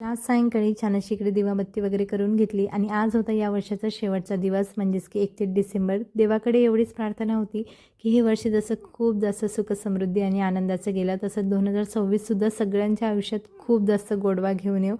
आज सायंकाळी छान अशी इकडे दिवाबत्ती वगैरे करून घेतली आणि आज होता या वर्षाचा शेवटचा दिवस म्हणजेच की एकतीस डिसेंबर. देवाकडे एवढीच प्रार्थना होती की हे वर्ष जसं खूप जास्त सुख समृद्धी आणि आनंदाचं गेलं तसं दोन हजार सव्वीससुद्धा सगळ्यांच्या आयुष्यात खूप जास्त गोडवा घेऊन येऊ.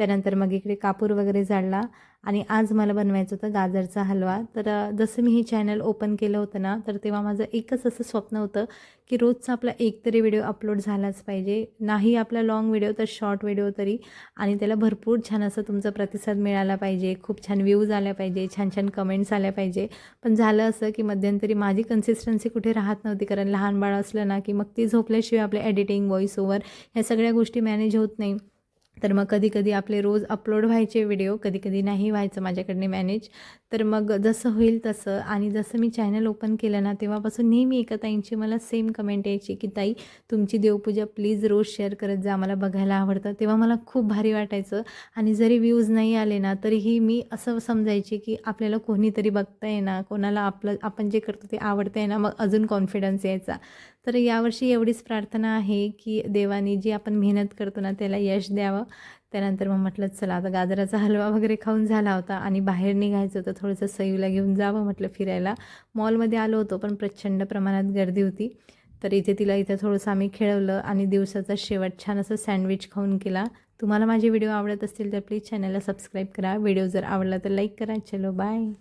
त्यानंतर मग इकडे कापूर वगैरे जाळला आणि आज मला बनवायचं होतं गाजरचा हलवा. तर जसं मी हे चॅनल ओपन केलं होतं ना तर तेव्हा माझं एकच असं स्वप्न होतं की रोजचा आपला एक तरी व्हिडिओ अपलोड झालाच पाहिजे. नाही आपला लाँग व्हिडिओ तर शॉर्ट व्हिडिओ तरी. आणि त्याला भरपूर छान असं तुमचा प्रतिसाद मिळाला पाहिजे. खूप छान व्ह्यूज आल्या पाहिजे छान छान कमेंट्स आल्या पाहिजे. पण झालं असं की मध्यंतरी माझी कन्सिस्टन्सी कुठे राहत नव्हती. कारण लहान बाळ असलं ना की मग ती झोपल्याशिवाय आपले एडिटिंग व्हॉइस ओवर ह्या सगळ्या गोष्टी मॅनेज होत नाही. तर मग कधी कधी आपले रोज अपलोड व्हायचे व्हिडिओ कधी कधी नाही व्हायचं माझ्याकडने मॅनेज तर मग जसं होईल तसं. आणि जसं मी चॅनल ओपन केलं ना तेव्हापासून नेहमी एका ताईंची मला सेम कमेंट यायची की ताई तुमची देवपूजा प्लीज रोज शेअर करत जा मला बघायला आवडतं. तेव्हा मला खूप भारी वाटायचं. आणि जरी व्ह्यूज नाही आले ना तरीही मी असं समजायची की आपल्याला कोणीतरी बघताय ना कोणाला आपलं आपण जे करतो ते आवडतंय ना मग अजून कॉन्फिडन्स यायचा. तर यावर्षी एवढीच प्रार्थना आहे की देवानी जी आपण मेहनत करतो ना त्याला यश द्यावं. त्यानंतर मग म्हटलं चला आता गाजराचा हलवा वगैरे खाऊन झाला होता आणि बाहेर निघायचं होतं थोडंसं सईला घेऊन जावं म्हटलं फिरायला. मॉलमध्ये आलो होतो पण प्रचंड प्रमाणात गर्दी होती. तर इथे तिला इथं थोडंसं आम्ही खेळवलं आणि दिवसाचा शेवट छान असं सँडविच खाऊन केला. तुम्हाला माझे व्हिडिओ आवडत असतील तर प्लीज चॅनलला सबस्क्राईब करा. व्हिडिओ जर आवडला तर लाईक करा. चलो बाय.